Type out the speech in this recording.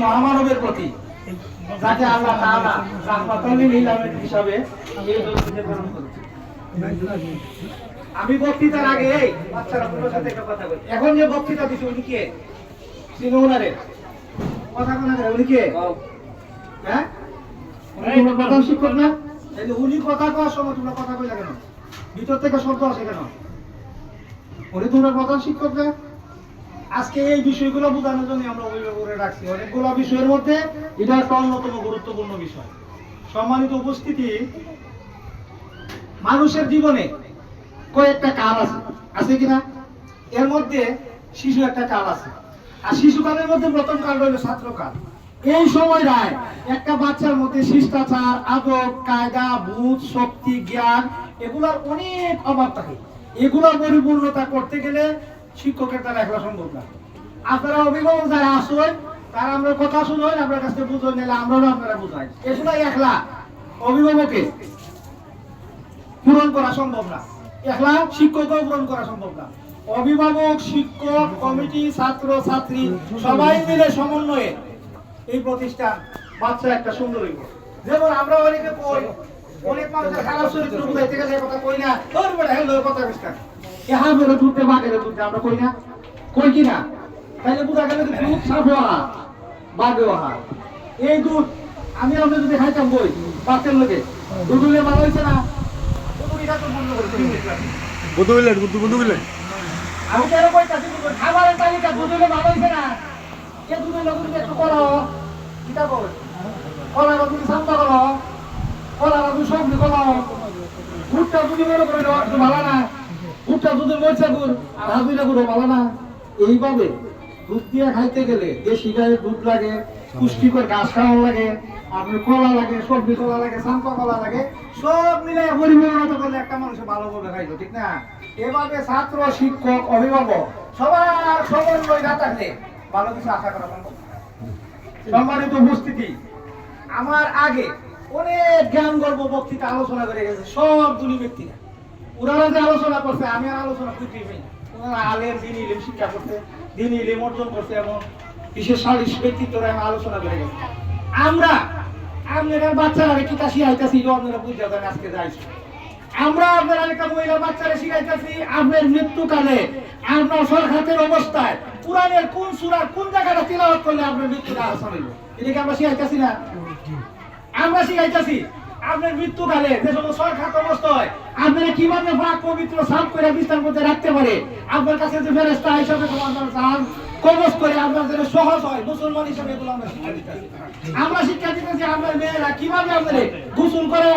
মহামানবের প্রতি। যাতে আল্লাহ তাআলা আলামিন হিসাবে এই আমি বক্তৃতার আগে এই বাচ্চারা আপনার সাথে একটা কথা বলি। এখন যে বক্তৃতা দিছে উনি কে? ওনারে। কথা কোনা করে উনি কে? হ্যাঁ? উনি প্রধান শিক্ষক না? এই উনি কথা কওয়ার সময় তোমরা কথা কইলা কেন? ভিতর থেকে শব্দ আসে কেন? উনি তোমরা প্রধান শিক্ষক না? আজকে এই বিষয়গুলো বোঝানোর জন্য আমরা অভিভাবকরে রাখছি। অনেকগুলো বিষয়ের মধ্যে এটা একটা অন্যতম গুরুত্বপূর্ণ বিষয়। সম্মানিত উপস্থিতি, মানুষের জীবনে কয়েকটা কাল আছে। আছে কিনা এর মধ্যে শিশু একটা কাল আছে। আর শিশুকালের মধ্যে প্রথম কাল রইল ছাত্রকাল। এই সময়টায় একটা বাচ্চার মধ্যে শিষ্টাচার, আদব, কায়দা, বুধ, শক্তি, জ্ঞান, এগুলোর অনেক অভাব থাকে। এগুলোর পরিপূর্ণতা করতে গেলে শিক্ষকের দ্বারা একলা সম্ভব না। আপনারা অভিভাবক যারা আসুন তারা আমরা কথা শুনুন, আপনার কাছ থেকে বুঝুন নিলে আমরাও আপনারা বুঝাই। এগুলাই একলা, অভিভাবকে পূরণ করা সম্ভব না। একলা শিক্ষকও পূরণ করা সম্ভব না। অভিভাবক, শিক্ষক, কমিটি, ছাত্র, ছাত্রী, সবাই মিলে সমন্বয়ে এই প্রতিষ্ঠান বাচ্চা একটা সুন্দর যেমন আমরা অনেকে কই অনেক মানুষের খারাপ চরিত্র বুঝাইতে গেলে কথা কই না। তোর বেটা হেলো কথা বিস্তার এ হা বেরো দুধে বাগের দুধে আমরা কই না? কই কি না? তাইলে বুঝা গেলে দুধ সাফ বাগে এই দুধ আমি আমরা যদি খাইতাম বই বাচ্চার লোকে দুধ হলে ভালো হয়েছে না? তো বন্ধ করে দিন বুধু বিলেন বুধু বুধু বিলেন আমি কেন কইতাছি খাবারের তালিকা দুধ হলে ভালো হয়েছে না? কে দুধ হলে তুমি একটু করো। কর? কলা তুমি সামটা করো। কলা তুমি সবজি করো মনে করে একটু ভালো না। ভুট্টা দুধের মরচা গুড় ভাবিটা গুড় ভালো না। এইভাবে দুধ দিয়ে খাইতে গেলে দেশি গায়ে দুধ লাগে, পুষ্টিকর ঘাস খাওয়া লাগে, আপনার কলা লাগে, সবজি কলা লাগে সাম্পা কলা লাগে, সব মিলে পরিমাণত করলে একটা মানুষ ভালোভাবে খাইলো, ঠিক না? এভাবে ছাত্র, শিক্ষক, অভিভাবক, সবার সমন্বয় না থাকলে ভালো কিছু আশা করা সম্ভব। সম্মানিত উপস্থিতি, আমার আগে অনেক জ্ঞান, গর্ব, বক্তৃতা, আলোচনা করে গেছে, সব দুনি ব্যক্তিরা। ওনারা যে আলোচনা করছে, আমি আর আলোচনা করতেই পাই ওনারা আলেম, দিন ইলিম, শিক্ষা করছে, দিন ইলিম অর্জন করছে, এবং বিশেষ সালিশ ব্যক্তিত্বরা আমি আলোচনা করে গেছে। আমরা আপনারা বাচ্চারা কিতা শিখাইতেছি এটা আপনারা বুঝতে পারেন আজকে যাইছি আমরা আপনার একটা মহিলা বাচ্চারা শিখাইতেছি, আপনার মৃত্যুকালে আপনার সরকারের অবস্থায়, কোরআনের কোন সূরার কোন জায়গাটা তিলাওয়াত করলে আপনার মৃত্যুটা আসান হইল? এটা কি আমরা শিখাইতেছি না? আমরা শিখাইতেছি আপনার যে সরকার হয়, আপনারা কীভাবে পাক পবিত্র সাফ করে বিস্তার মধ্যে রাখতে পারে? আপনার কাছে যে ফেরেস্তা হিসাবে চান করে আপনার সহজ হয়, মুসলমান হিসাবে আমরা শিক্ষা দিতেছি আমরা শিক্ষা দিতেছি মেয়েরা কীভাবে আপনাদের গোসল করে